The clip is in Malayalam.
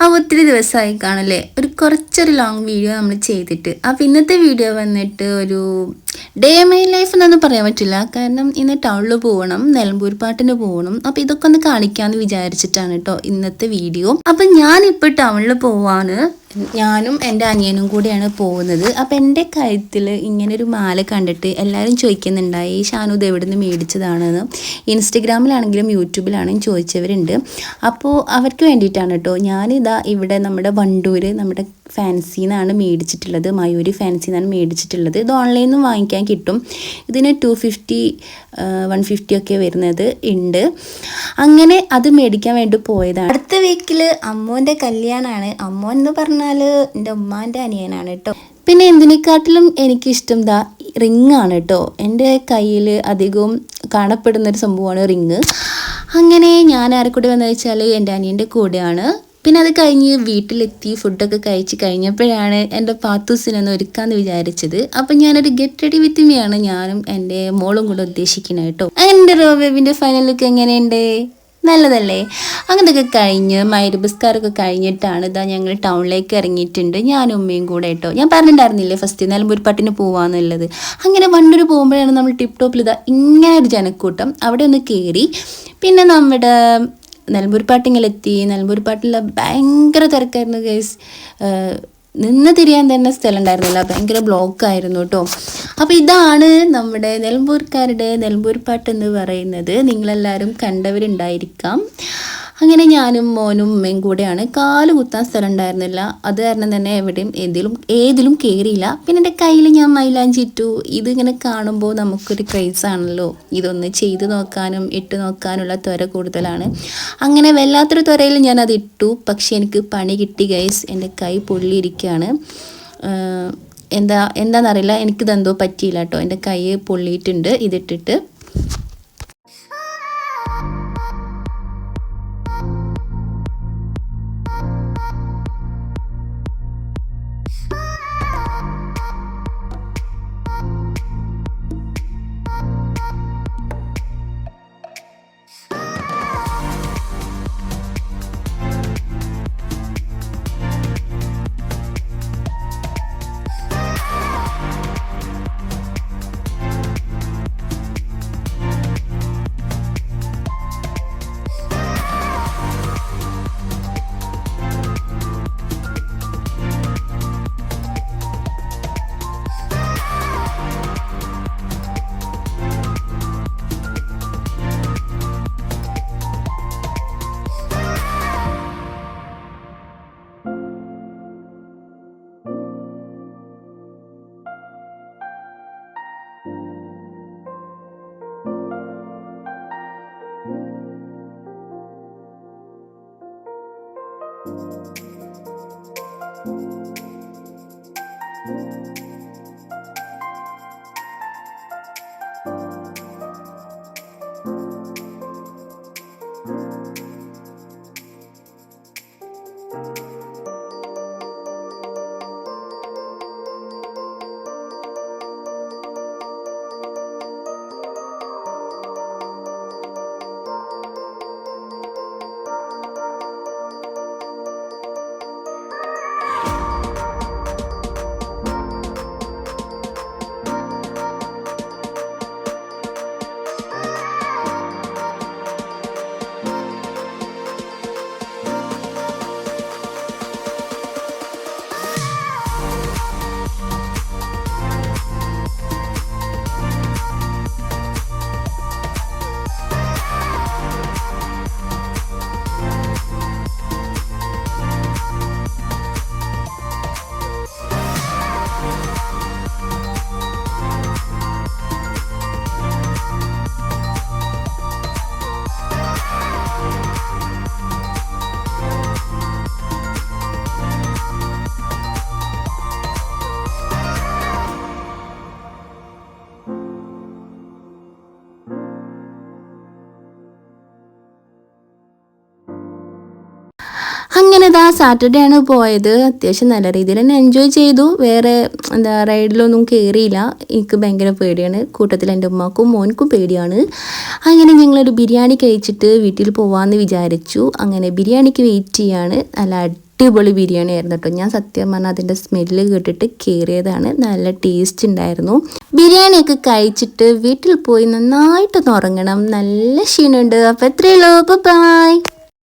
അപ്പോൾ ഒത്തിരി ദിവസമായി കാണല്ലേ ഒരു കുറച്ചൊരു ലോങ് വീഡിയോ നമ്മൾ ചെയ്തിട്ട്. അപ്പം ഇന്നത്തെ വീഡിയോ വന്നിട്ട് ഒരു ഡേ മൈ ലൈഫ് എന്നൊന്നും പറയാൻ പറ്റില്ല. കാരണം ഇന്ന് ടൗണിൽ പോകണം നിലമ്പൂർ പാട്ടിന് പോകണം അപ്പോൾ ഇതൊക്കെ ഒന്ന് കാണിക്കാമെന്ന് വിചാരിച്ചിട്ടാണ് കേട്ടോ ഇന്നത്തെ വീഡിയോ അപ്പം ഞാനിപ്പോൾ ടൗണിൽ പോവാണ്. ഞാനും എന്റെ അനിയനും കൂടെയാണ് പോകുന്നത്. അപ്പം എന്റെ കഴുത്തിൽ ഇങ്ങനെ ഒരു മാല കണ്ടിട്ട് എല്ലാവരും ചോദിക്കുന്നുണ്ടായി ഷാനു ഇത് എവിടെ നിന്ന് മേടിച്ചതാണെന്ന് ഇൻസ്റ്റഗ്രാമിലാണെങ്കിലും യൂട്യൂബിലാണെങ്കിലും ചോദിച്ചവരുണ്ട്. അപ്പോൾ അവർക്ക് വേണ്ടിയിട്ടാണ് കേട്ടോ ഞാനിതാ ഇവിടെ നമ്മുടെ വണ്ടൂർ നമ്മുടെ ഫാൻസിന്നാണ് മേടിച്ചിട്ടുള്ളത്. മയൂരി ഫാൻസിന്നാണ് മേടിച്ചിട്ടുള്ളത്. ഇത് ഓൺലൈനിൽ നിന്ന് വാങ്ങിക്കാൻ കിട്ടും. ഇതിന് ടു ഫിഫ്റ്റി വൺ ഫിഫ്റ്റി ഒക്കെ വരുന്നത് ഉണ്ട്. അങ്ങനെ അത് മേടിക്കാൻ വേണ്ടി പോയതാണ്. അടുത്ത വീക്കിൽ അമ്മോന്റെ കല്യാണമാണ് അമ്മോൻ എന്ന് പറഞ്ഞാൽ എന്റെ ഉമ്മാന്റെ അനിയനാണ് കേട്ടോ പിന്നെ എന്തിനെക്കാട്ടിലും എനിക്കിഷ്ടം ദാ റിങ് ആണ് കേട്ടോ എന്റെ കയ്യിൽ അധികവും കാണപ്പെടുന്നൊരു സംഭവമാണ് റിങ്. അങ്ങനെ ഞാൻ ആരെ കൂടെ വന്നു വെച്ചാൽ എന്റെ അനിയന്റെ കൂടെയാണ്. പിന്നെ അത് കഴിഞ്ഞ് വീട്ടിലെത്തി ഫുഡൊക്കെ കഴിച്ച് കഴിഞ്ഞപ്പോഴാണ് എന്റെ പാത്തൂസിനൊന്ന് ഒരുക്കാന്ന് വിചാരിച്ചത്. അപ്പം ഞാനൊരു ഗെറ്റ് റെഡി വിത്ത് മിയാണ് ഞാനും എന്റെ മോളും കൂടെ ഉദ്ദേശിക്കുന്നത് കേട്ടോ. എന്റെ റോബേബിന്റെ ഫൈനൽ ലുക്ക് എങ്ങനെയുണ്ട്? നല്ലതല്ലേ? അങ്ങനെയൊക്കെ കഴിഞ്ഞ് മൈരബസ്കാരൊക്കെ കഴിഞ്ഞിട്ടാണ് ഇതാ ഞങ്ങൾ ടൗണിലേക്ക് ഇറങ്ങിയിട്ടുണ്ട്. ഞാനും ഉമ്മയും കൂടെ കേട്ടോ. ഞാൻ പറഞ്ഞിട്ടുണ്ടായിരുന്നില്ലേ ഫസ്റ്റ് നിലമ്പൂർ പട്ടിന് പോവാന്നുള്ളത്. അങ്ങനെ വണ്ടൂർ പോകുമ്പോഴാണ് നമ്മൾ ടിപ് ടോപ്പിൽ ഇതാ ഇങ്ങനെ ഒരു ജനക്കൂട്ടം. അവിടെ ഒന്ന് കയറി പിന്നെ നമ്മുടെ നിലമ്പൂർ പാട്ടിങ്ങിലെത്തി. നിലമ്പൂർ പാട്ടിൽ ഭയങ്കര തിരക്കായിരുന്നു ഗൈസ് നിന്ന് തിരിയാൻ തന്നെ സ്ഥലം ഉണ്ടായിരുന്നില്ല ഭയങ്കര ബ്ലോക്ക് ആയിരുന്നു കേട്ടോ അപ്പോൾ ഇതാണ് നമ്മുടെ നിലമ്പൂർക്കാരുടെ നിലമ്പൂർ എന്ന് പറയുന്നത്. നിങ്ങളെല്ലാവരും കണ്ടവരുണ്ടായിരിക്കാം. അങ്ങനെ ഞാനും മോനും ഉമ്മയും കൂടെയാണ് കാൽ കുത്താൻ സ്ഥലം ഉണ്ടായിരുന്നില്ല അത് കാരണം തന്നെ എവിടെയും ഏതിലും ഏതിലും കയറിയില്ല പിന്നെ എന്റെ കയ്യിൽ ഞാൻ മൈലാഞ്ചി ഇട്ടു. ഇതിങ്ങനെ കാണുമ്പോൾ നമുക്കൊരു ക്രൈസ് ആണല്ലോ. ഇതൊന്ന് ചെയ്ത് നോക്കാനും ഇട്ട് നോക്കാനുള്ള ത്വര കൂടുതലാണ്. അങ്ങനെ വല്ലാത്തൊരു ത്വരയിൽ ഞാൻ അത് ഇട്ടു. പക്ഷെ എനിക്ക് പണി കിട്ടി ഗൈസ് എന്റെ കൈ പൊള്ളിയിരിക്കുകയാണ്. എന്താ എന്താണെന്നറിയില്ല എനിക്കിതെന്തോ പറ്റിയില്ല കേട്ടോ. എന്റെ കൈ പൊള്ളിയിട്ടുണ്ട്. ഇതിട്ടിട്ട്. ഇതാ സാറ്റർഡേ ആണ് പോയത്. അത്യാവശ്യം നല്ല രീതിയിൽ തന്നെ എൻജോയ് ചെയ്തു. വേറെ എന്താ റൈഡിലൊന്നും കയറിയില്ല എനിക്ക് ഭയങ്കര പേടിയാണ്. കൂട്ടത്തിൽ എന്റെ ഉമ്മാക്കും മോനിക്കും പേടിയാണ്. അങ്ങനെ ഞങ്ങളൊരു ബിരിയാണി കഴിച്ചിട്ട് വീട്ടിൽ പോവാമെന്ന് വിചാരിച്ചു. അങ്ങനെ ബിരിയാണിക്ക് വെയിറ്റ് ചെയ്യാണ്. നല്ല അടിപൊളി ബിരിയാണി ആയിരുന്നു കേട്ടോ. ഞാൻ സത്യം പറഞ്ഞാൽ അതിന്റെ സ്മെല്ല് കേട്ടിട്ട് കയറിയതാണ് നല്ല ടേസ്റ്റ് ഉണ്ടായിരുന്നു. ബിരിയാണിയൊക്കെ കഴിച്ചിട്ട് വീട്ടിൽ പോയി നന്നായിട്ടൊന്ന് ഉറങ്ങണം. നല്ല ക്ഷീണമുണ്ട്. അപ്പോൾ എത്രയുള്ളൂ ബൈ